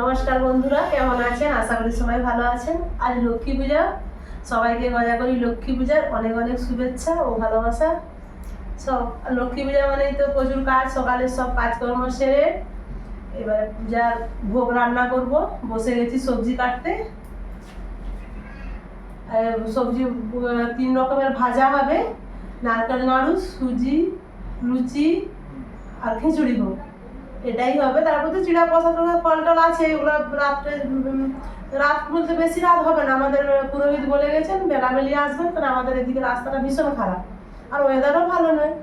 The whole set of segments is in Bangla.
নমস্কার বন্ধুরা, কেমন আছেন? আশা করি সবাই ভালো আছেন। আজ লক্ষ্মী পূজা। সবাইকে গজা করি লক্ষ্মী পূজার অনেক অনেক শুভেচ্ছা ও ভালোবাসা। সব লক্ষ্মী পূজা মানেই তো প্রচুর কাজ, সকালের সব কাজকর্ম সেরে এবারে পূজার ভোগ রান্না করব। বসে গেছি সবজি কাটতে। সবজি তিন রকমের ভাজা হবে। নারকেল, নাড়ু, সুজি, লুচি আর খিচুড়ি হোক এটাই হবে। তারপর তো চিড়া টসাদ ফল টল আছে, এগুলো রাত্রে রাত বলতে বেশি রাত হবে না। আমাদের পুরোহিত বলে গেছেন বেলাবেলি আসবেন কারণ আমাদের এদিকে রাস্তাটা ভীষণ খারাপ। আর ওয়েদারও ভালো নয়।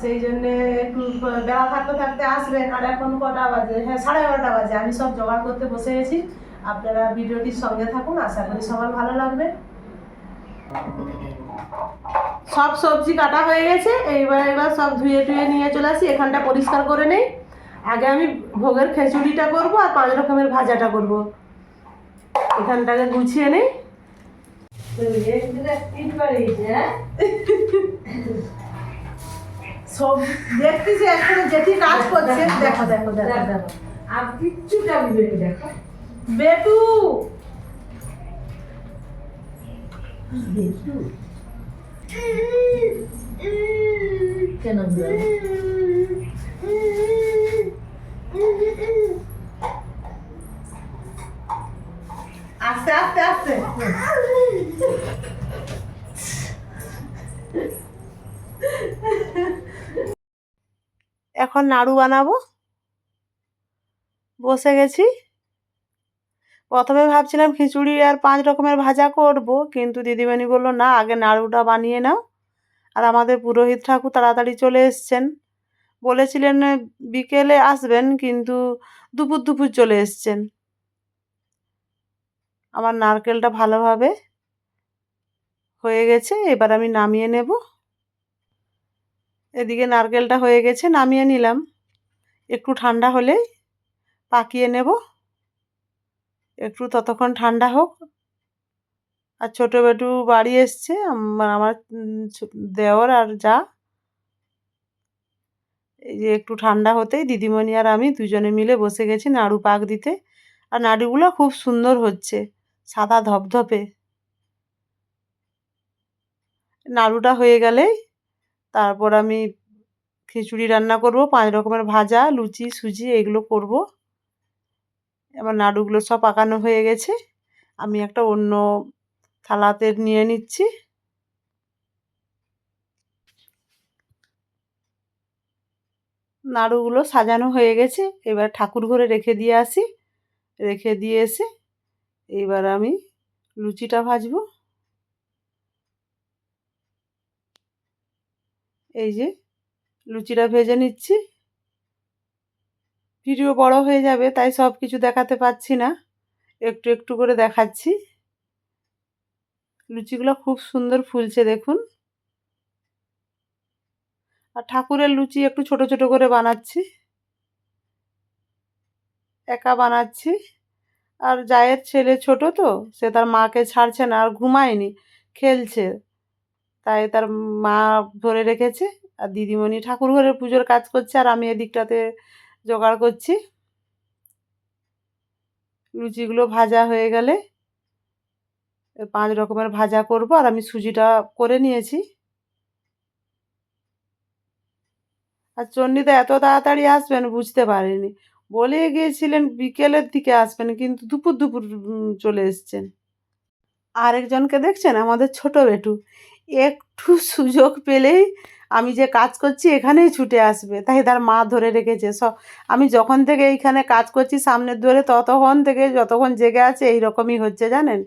সেই জন্যে একটু বেলা থাকতে থাকতে আসবেন। আর এখন কটা বাজে? হ্যাঁ সাড়ে এগারোটা বাজে। আমি সব জোগাড় করতে বসে গেছি। আপনারা ভিডিওটির সঙ্গে থাকুন। আশা করি সবার ভালো লাগবে। সব সবজি কাটা হয়ে গেছে। এইবার এবার সব ধুয়ে টুয়ে নিয়ে চলে আসি। এখানটা পরিষ্কার করে নেই। আগে আমি ভোগের খিচুড়িটা করব আর পাঁচ রকমের ভাজাটা করব। এখানটাকে গুছিয়ে নেই। সব দেখতেছি এখন যেটি কাজ করছে। দেখো দেখো দেখো আর কিচ্ছু যাবি দেখো। বেটু! কেন এখন নাড়ু বানাবো। বসে গেছি। প্রথমে ভাবছিলাম খিচুড়ি আর পাঁচ রকমের ভাজা করব, কিন্তু দিদিমণি বলল, না, আগে নাড়ুটা বানিয়ে নাও। আর আমাদের পুরোহিত ঠাকুর তাড়াতাড়ি চলে এসছেন। বলেছিলেন, বিকেলে আসবেন, কিন্তু দুপুর দুপুর চলে এসছেন। আমার নারকেলটা ভালোভাবে হয়ে গেছে, এবার আমি নামিয়ে নেব। এদিকে নারকেলটা হয়ে গেছে, নামিয়ে নিলাম। একটু ঠান্ডা হলেই পাকিয়ে নেব। একটু ততক্ষণ ঠান্ডা হোক। আর ছোটো বেটু বাড়ি এসছে, আমার দেওর আর যা। এই যে একটু ঠান্ডা হতেই দিদিমণি আর আমি দুজনে মিলে বসে গেছি নাড়ু পাক দিতে। আর নাড়ুগুলো খুব সুন্দর হচ্ছে। সাদা ধপধপে নাড়ুটা হয়ে গেলেই তারপর আমি খিচুড়ি রান্না করব, পাঁচ রকমের ভাজা, লুচি, সুজি, এগুলো করব। এবার নাড়ুগুলো সব পাকানো হয়ে গেছে। আমি একটা অন্য থালাতে নিয়ে নিচ্ছি। নাড়ুগুলো সাজানো হয়ে গেছে। এবার ঠাকুর ঘরে রেখে দিয়ে আসি। রেখে দিয়ে এসে এইবার আমি লুচিটা ভাজবো। এই যে লুচিটা ভেজে নিচ্ছি। ভিডিও বড় হয়ে যাবে, তাই সব কিছু দেখাতে পাচ্ছি না। একটু একটু করে দেখাচ্ছি। লুচিগুলো খুব সুন্দর ফুলছে, দেখুন। আর ঠাকুরের লুচি একটু ছোট ছোট করে বানাচ্ছি। একা বানাচ্ছি। আর জায়ের ছেলে ছোট তো, সে তার মাকে ছাড়ছে না আর ঘুমায়নি, খেলছে। তাই তার মা ধরে রেখেছে আর দিদিমণি ঠাকুর ঘরের পুজোর কাজ করছে আর আমি এদিকটাতে জোগাড় করছি। লুচিগুলো ভাজা হয়ে গেলে পাঁচ রকমের ভাজা করব আর আমি সুজিটা করে নিয়েছি। আর চণ্ডীদা এত তাড়াতাড়ি আসবেন বুঝতে পারিনি। বলে গিয়েছিলেন, বিকেলের দিকে আসবেন, কিন্তু দুপুর দুপুর চলে এসছেন। আরেকজনকে দেখছেন? আমাদের ছোট বেটু। একটু সুযোগ পেলেই আমি যে কাজ করছি, এখানেই ছুটে আসবে। তাই তার মা ধরে রেখেছে সব আমি যখন থেকে এইখানে কাজ করছি, সামনের দুয়ারে ততক্ষণ থেকে যতক্ষণ জেগে আছে এই রকমই হচ্ছে, জানেন?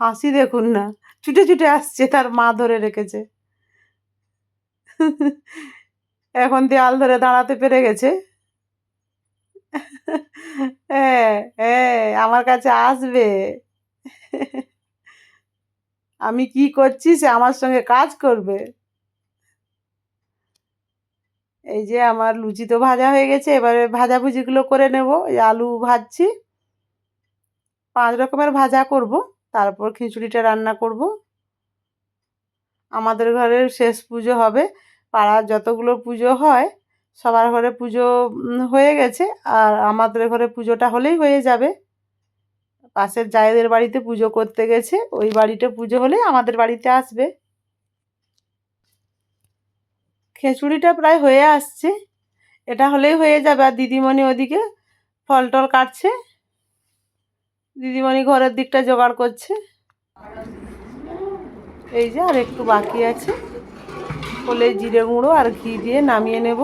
হাসি দেখুন না। ছুটে ছুটে আসছে, তার মা ধরে রেখেছে। এখন দেয়াল ধরে দাঁড়াতে পেরে গেছে। হ্যাঁ হ্যাঁ আমার কাছে আসবে। আমি কি করছি, সে আমার সঙ্গে কাজ করবে। এই যে আমার লুচি তো ভাজা হয়ে গেছে, এবারে ভাজাভুজিগুলো করে নেব। এই আলু ভাজছি। পাঁচ রকমের ভাজা করব, তারপর খিচুড়িটা রান্না করব। আমাদের ঘরের শেষ পুজো হবে, পাড়ার যতগুলো পুজো হয় সবার ঘরে পুজো হয়ে গেছে। আর আমাদের ঘরে পুজোটা হলেই হয়ে যাবে। পাশের জায়েদের বাড়িতে পুজো করতে গেছে। ওই বাড়িতে পুজো হলে আমাদের বাড়িতে আসবে। খিচুড়িটা প্রায় হয়ে আসছে। এটা হলেই হয়ে যাবে। আর দিদিমণি ওদিকে ফল টল কাটছে। দিদিমণি ঘরের দিকটা জোগাড় করছে। এই যে আর একটু বাকি আছে। হলে জিরে গুঁড়ো আর ঘি দিয়ে নামিয়ে নেব।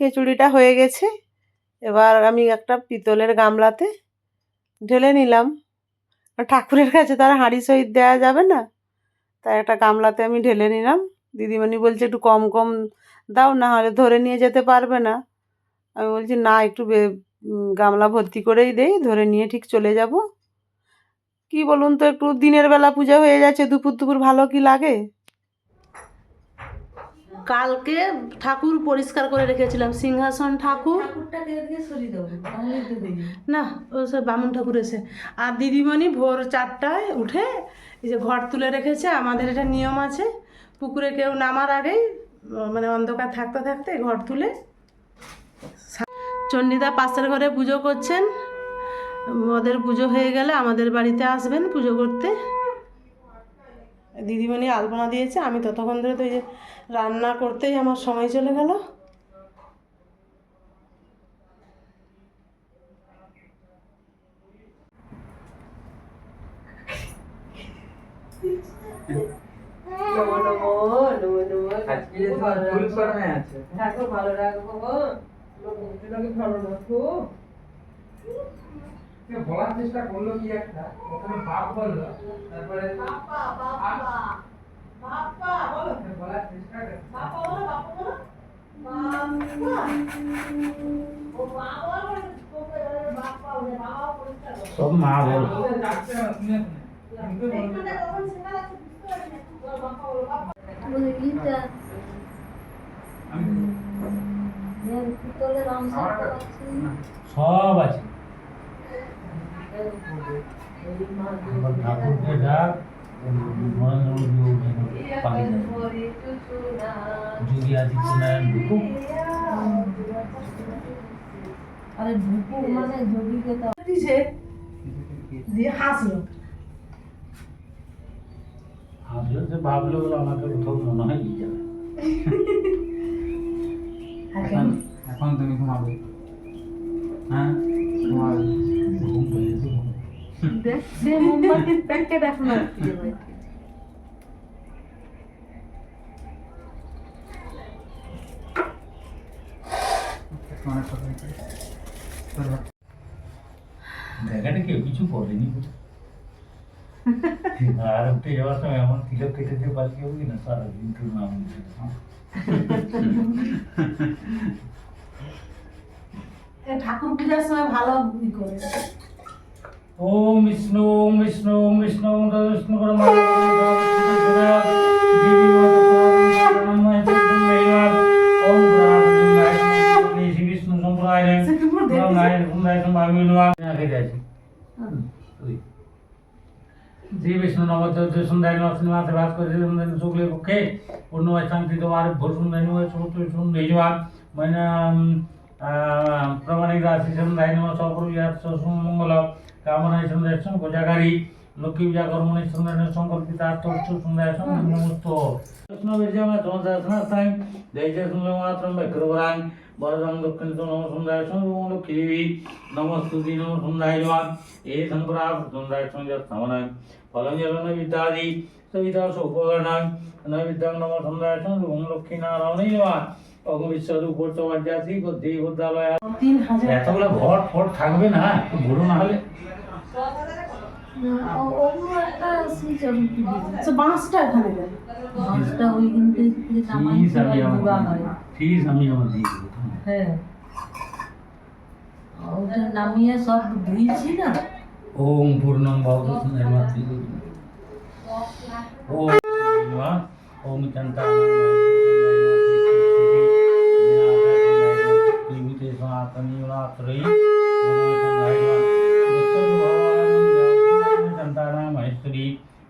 খিচুড়িটা হয়ে গেছে। এবার আমি একটা পিতলের গামলাতে ঢেলে নিলাম। ঠাকুরের কাছে তার হাঁড়ি সহিত দেওয়া যাবে না। তাই একটা গামলাতে আমি ঢেলে নিলাম। দিদিমণি বলছে, একটু কম কম দাও, না হলে ধরে নিয়ে যেতে পারবে না। আমি বলছি, না, একটু গামলা ভর্তি করেই দেই, ধরে নিয়ে ঠিক চলে যাব। কি বলুন তো, একটু দিনের বেলা পূজা হয়ে যাচ্ছে, দুপুর দুপুর ভালো কি লাগে? কালকে ঠাকুর পরিষ্কার করে রেখেছিলাম সিংহাসন ঠাকুর। না ও সব বামুন ঠাকুর এসে। আর দিদিমণি ভোর চারটায় উঠে এই যে ঘর তুলে রেখেছে আমাদের এটা নিয়ম আছে পুকুরে কেউ নামার আগেই মানে অন্ধকার থাকতে থাকতে ঘর তুলে চণ্ডীদা পাশের ঘরে পুজো করছেন। ওদের পুজো হয়ে গেলে আমাদের বাড়িতে আসবেন পুজো করতে। দিদিমণি আলপনা দিয়েছে আমি ততক্ষণ ধরে তো এই যে রান্না করতেই আমার সময় চলে গেল। ঠাকুর ভালো রাখব ভালো রাখো সে বলার চেষ্টা করল কি একটা? প্রথমে বাপ বলল তারপরে সে বলার চেষ্টা করল। সব মা বল। শুনে শুনে। কিন্তু বলবে, আমি আমার কাছে না। সব আছে। যোগী আদিত্যনারায়ণ দিয়ে হাসলো আসলে সে ভাবলো বলে আমাকে কোথাও মনে হয় নিয়ে এখন তুমি ঘুমাবে হ্যাঁ ঘুমাবে। দেখ সে মোমবাতির প্যাকেট এখন আর কি কেউ কিছু করেনি আর উঠে যাওয়ার সময় এমন তিলক কেটেছে পালিয়ে যাব কিনা সারাদিন তোর নাম ঠাকুর পূজার সময় ভালো করে ওম বিষ্ণু ওম বিষ্ণু ওম বিষ্ণু ওম বিষ্ণু করম বিষ্ণু সম্প্রদায় সে কি করে দেখতেছে? শ্রী বিষ্ণু নবদ্য সুন্দর নরসিংহাসে বাস করে শুক্লের পক্ষে পূর্ণময় শান্তি তোমার ভোর সুন্দর সমস্ত সুন্দর হইজবান মানে প্রমাণিক রাশি সন্ধ্যায় নম সকল সুমঙ্গল কামনায় কোজাগারি লক্ষ্মী পূজা কর্মণি সন্ধ্যায় সংকল্পিত আত্মস্থ সন্ধ্যায় সমস্ত কৃষ্ণ বীর্যময় সমস্তায় জয় সুন্দর মাত্র ব্যক্রবরাং বরদাং দক্ষিণ নম সন্ধ্যায় সঙ্গম লক্ষ্মী দেবী নমস্তুতি নম সন্ধ্যায় জবান এ শঙ্করা সন্ধ্যায় সঞ্জয় স্থাপনায়। ফলঞ্জল নৈবিদ্যাদি সবিতা সৌপকরণাং নৈবিদ্যাং নম সন্ধ্যায় সঙ্গম লক্ষ্মী নারায়ণী জবান তিন হাজার এতগুলো ঘর ফট থাকবে না? বড় না হলে ওগুলো একটা সুইচ আমি কি দিই সে বাঁশটা এখানে দেয় মাছটা ওই কিন্তু ফিস আমি আমার হয় ফিস আমি আমার দিয়ে দেবো হ্যাঁ ওটা নামিয়ে সব ধুইছি না ওম পূর্ণম ভগবত নির্মাতি ওম ওম চন্তা সনাতনী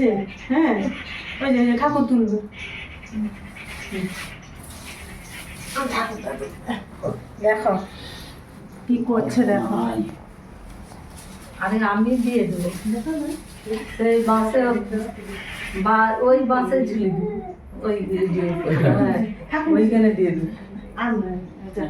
যে হ্যাঁ ওই যে ঠাকুর তুলবে। দেখো কি করছে দেখো। আরে আমি দিয়ে দেবো সেই বাসে বা ওই বাসে ঝুলি দেবো। ওই হ্যাঁ ওইখানে দিয়ে দেবো। আর নয়, যা।